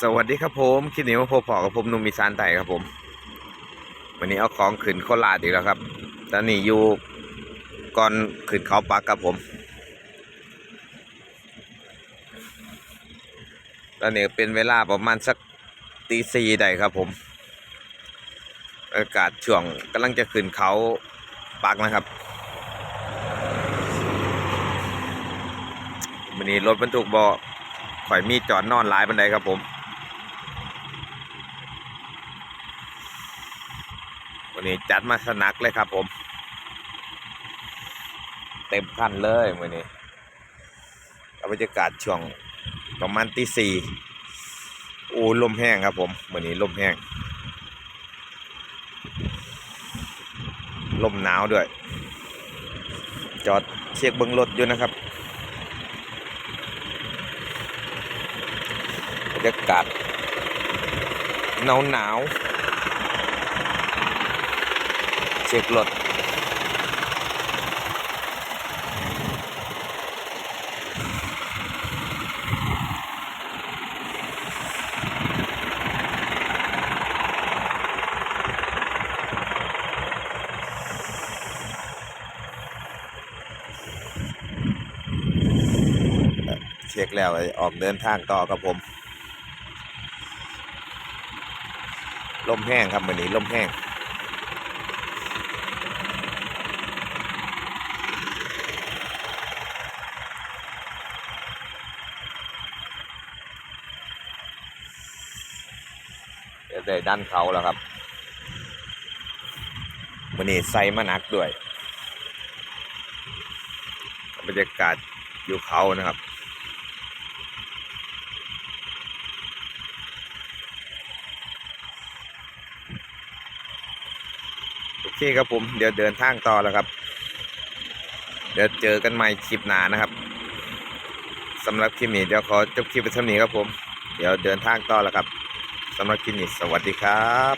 สวัสดีครับผมคลิปนี้มาพบปอกับผมหนุ่มอีสานไต่ครับผม วันนี้เอาของขึ้นโคราชอีกแล้วครับ ตอนนี้อยู่ก่อนขึ้นเขาปักครับผม ตอนนี้เป็นเวลาประมาณสักตีสี่ได้ครับผม อากาศช่วงกำลังจะขึ้นเขาปักนะครับวันนี้รถบรรทุกบอข่อยมีจอดนอนหลายบันไดครับผม วันนี้จัดมาสนักเลยครับผม เต็มคันเลยวันนี้บรรยากาศช่วงประมาณตีสี่โอ้ลมแห้งครับผมวันนี้ลมแห้ง ลมหนาวด้วย จอดเช็คเบิ้งรถอยู่นะครับบรรยากาศหนาวหนาว เช็ครถเช็คแล้วออกเดินทางต่อครับผมลมแห้งครับวันนี้ลมแห้งเดี๋ยว ได้ด้านเขาแล้วครับวันนี้ใส่มาหนักด้วยบรรยากาศอยู่เขานะครับโอเคครับผมเดี๋ยวเดินทางต่อแล้วครับ เดี๋ยวเจอกันใหม่คลิปหน้านะครับสำหรับคลิปนี้เดี๋ยวขอจบคลิปไปเท่านี้ครับผม เดี๋ยวเดินทางต่อแล้วครับ สำหรับคลิปนี้สวัสดีครับ